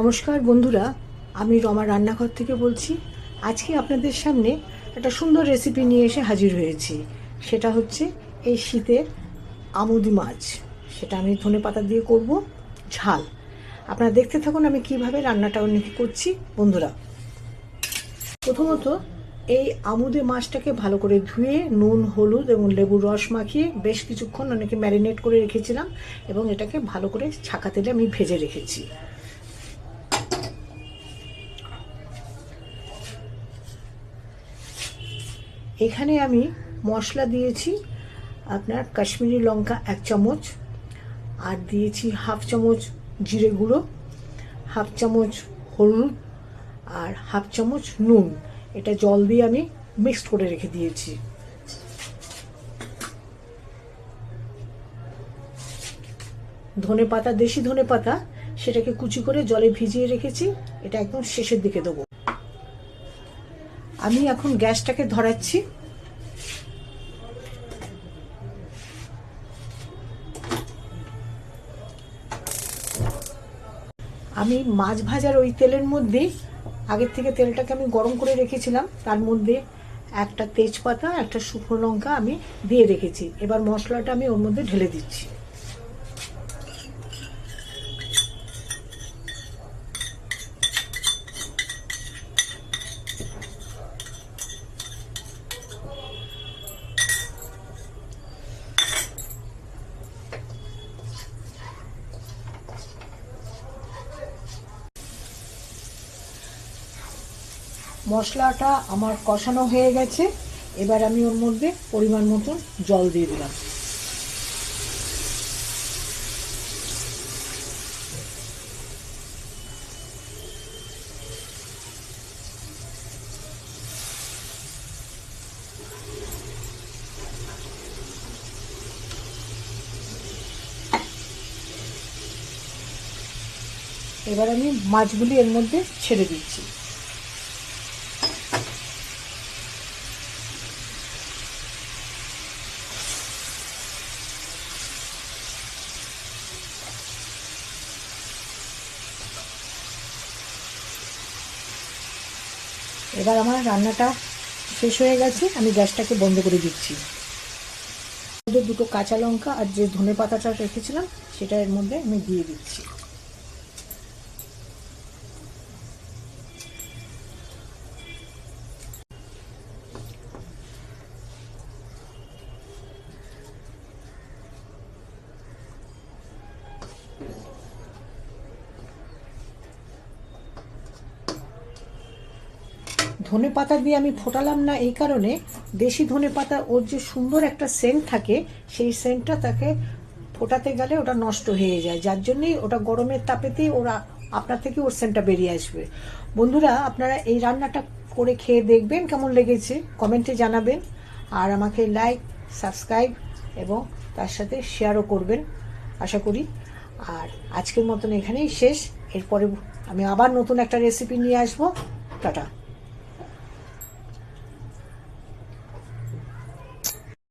নমস্কার বন্ধুরা, আমি রমা রান্নাঘর থেকে বলছি। আজকে আপনাদের সামনে একটা সুন্দর রেসিপি নিয়ে এসে হাজির হয়েছি। সেটা হচ্ছে এই শীতের আমুদি মাছ। সেটা আমি ধনে পাতা দিয়ে করব, ঝাল। আপনারা দেখতে থাকুন আমি কীভাবে রান্নাটা অনেকে করছি, বন্ধুরা। প্রথমত এই আমুদে মাছটাকে ভালো করে ধুয়ে নুন, হলুদ এবং লেবুর রস মাখিয়ে বেশ কিছুক্ষণ অনেকে ম্যারিনেট করে রেখেছিলাম এবং এটাকে ভালো করে ছাকা তেলে আমি ভেজে রেখেছি। এখানে আমি মশলা দিয়েছি, আপনার কাশ্মীরি লঙ্কা এক চামচ, আর দিয়েছি হাফ চামচ জিরে গুঁড়ো, হাফ চামচ হলুদ, আর হাফ চামচ নুন। এটা জল দিয়ে আমি মিক্সড করে রেখে দিয়েছি। ধনে পাতা দেশি ধনে পাতা সেটাকে কুচি করে জলে ভিজিয়ে রেখেছি। এটা একদম শেষের দিকে দেবো। আমি এখন গ্যাসটাকে ধরাচ্ছি। আমি মাছ ভাজার ওই তেলের মধ্যেই আগের থেকে তেলটাকে আমি গরম করে রেখেছিলাম, তার মধ্যে একটা তেজপাতা, একটা শুকনো লঙ্কা আমি দিয়ে রেখেছি। এবার মশলাটা আমি ওর মধ্যে ঢেলে দিচ্ছি। মশলাটা আমার কষানো হয়ে গেছে। এবার আমি ওর মধ্যে পরিমাণ মতন জল দিয়ে দিলাম। এবার আমি মাছগুলি এর মধ্যে ছেড়ে দিচ্ছি। এবার আমার রান্নাটা শেষ হয়ে গেছে, আমি গ্যাসটাকে বন্ধ করে দিচ্ছি। দুটো কাঁচা লঙ্কা আর যে ধনে পাতাটা রেখেছিলাম, সেটা এর মধ্যে আমি দিয়ে দিচ্ছি। ধনে পাতা দিয়ে আমি ফোটালাম না, এই কারণে দেশি ধনে পাতা, ওর যে সুন্দর একটা সেন্ট থাকে, সেই সেন্টটা তাকে ফোটাতে গেলে ওটা নষ্ট হয়ে যায়। যার জন্যই ওটা গরমের তাপেতেই ওরা, আপনার থেকে ওর সেন্টটা বেরিয়ে আসবে। বন্ধুরা, আপনারা এই রান্নাটা করে খেয়ে দেখবেন কেমন লেগেছে কমেন্টে জানাবেন। আর আমাকে লাইক সাবস্ক্রাইব এবং তার সাথে শেয়ারও করবেন, আশা করি। আর আজকের মতন এখানেই শেষ। এরপরে আমি আবার নতুন একটা রেসিপি নিয়ে আসব। টাটা।